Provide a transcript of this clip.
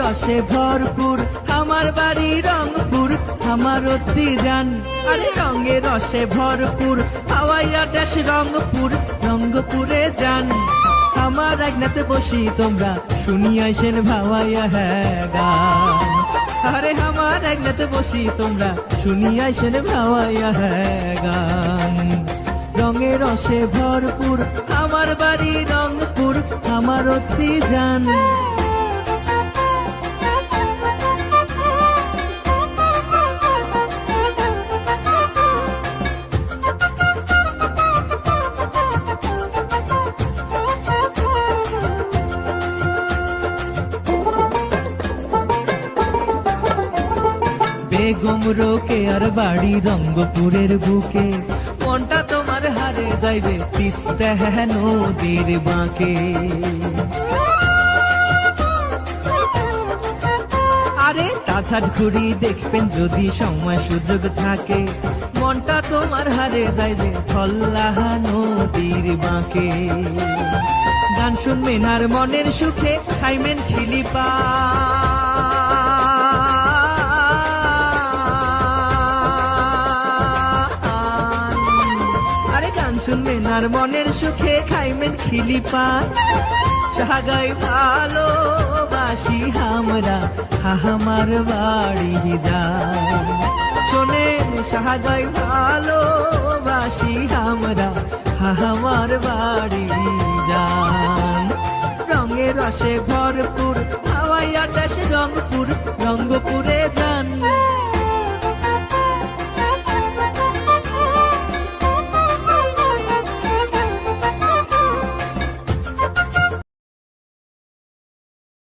রসে ভরপুর। আমার বাড়ি রংপুর, আমার অতি যান আরে রঙে রসে ভরপুর, হাওয়াইয়া দেশ রংপুর রঙ্গপুরে যান। আমার একনাতে বসি তোমরা শুনিয়াইছেন ভাওয়াইয়া হ্যাঁ আরে আমার একনাতে বসি তোমরা শুনিয়াইছেন ভাওয়াইয়া হ্যাঁ রঙে রসে ভরপুর, আমার বাড়ি রংপুর, আমার অতি যান বেগম আর বাড়ি রঙ্গপুরের বুকে। মনটা তোমার হারে যাইবে নদীর বাঁকে। আরে তাছাড় ঘুরি দেখবেন যদি সময় সুযোগ থাকে। মনটা তোমার হারে যাইবে ফল্লাহা নদীর বাঁকে। গান শুনবেন আর মনের সুখে, খাইবেন খিলিপা। সোনার মনের সুখে খাইমেন খিলিপা। সাগাই ভালো বাসি হামরা হাহামার বাড়ি যা। শোনেন সাহাগাই ভালো বাসি হামরা হাহামার বাড়ি যান রঙে রসে ভরপুর হাওয়াই আটাশ রংপুর, রঙ্গপুরে যা।